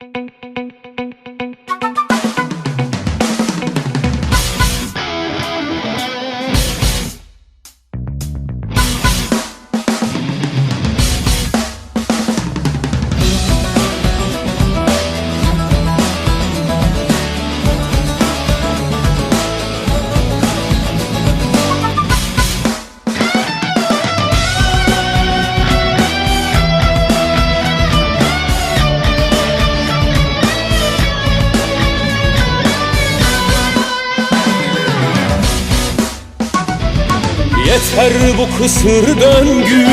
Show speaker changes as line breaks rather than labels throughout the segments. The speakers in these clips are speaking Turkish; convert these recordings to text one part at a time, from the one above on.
フフフフ。Yeter bu kısır döngü.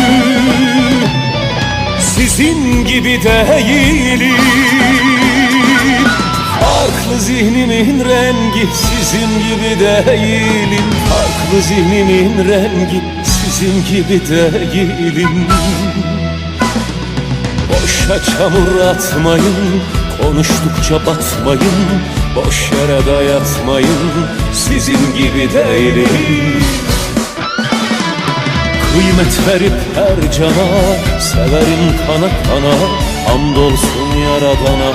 Sizin gibi değilim. Farklı zihnimin rengi Sizin gibi değilim. Farklı zihnimin rengi Sizin gibi değilim. Boşa çamur atmayın Konuştukça batmayın. Boş yere dayatmayın Sizin gibi değilim Kıymet verip her cana Severim kana kana Hamdolsun yaradana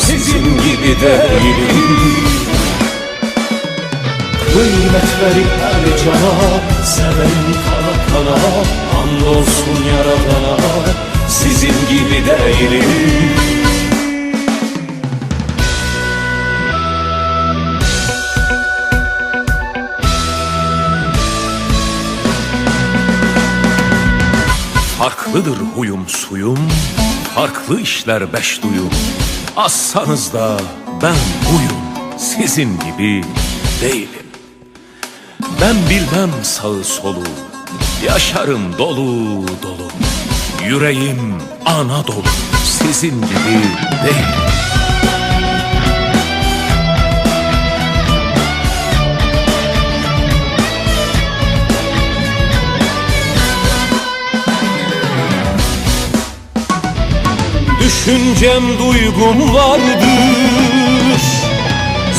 Sizin gibi değilim. Kıymet verip her cana Severim kana kana Hamdolsun yaradana Sizin gibi değilim
Farklıdır huyum suyum, farklı işler beş duyum. Assanız da ben buyum, sizin gibi değilim. Ben bilmem sağı solu, yaşarım dolu dolu. Yüreğim ana dolu, sizin gibi değilim.
Düşüncem duygum vardır.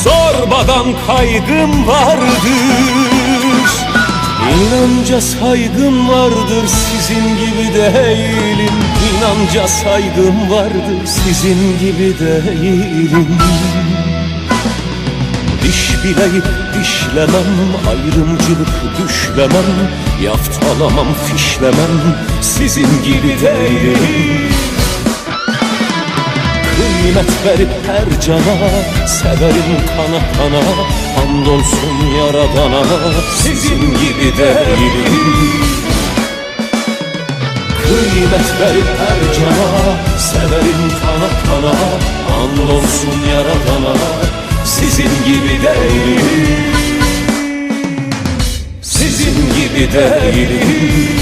Zorbadan kaygım vardır. İnanca saygım vardır sizin gibi değilim. İnanca saygım vardır sizin gibi değilim. Diş bileyip dişlemem Ayrımcılık düşlemem. Yaftalamam fişlemem Sizin gibi değilim Kıymet verip her cana Severim kana kana Hamdolsun yaradana. Sizin gibi değilim. Kıymet verip her cana Severim kana kana Hamdolsun yaradana. Sizin gibi değilim. Sizin gibi değilim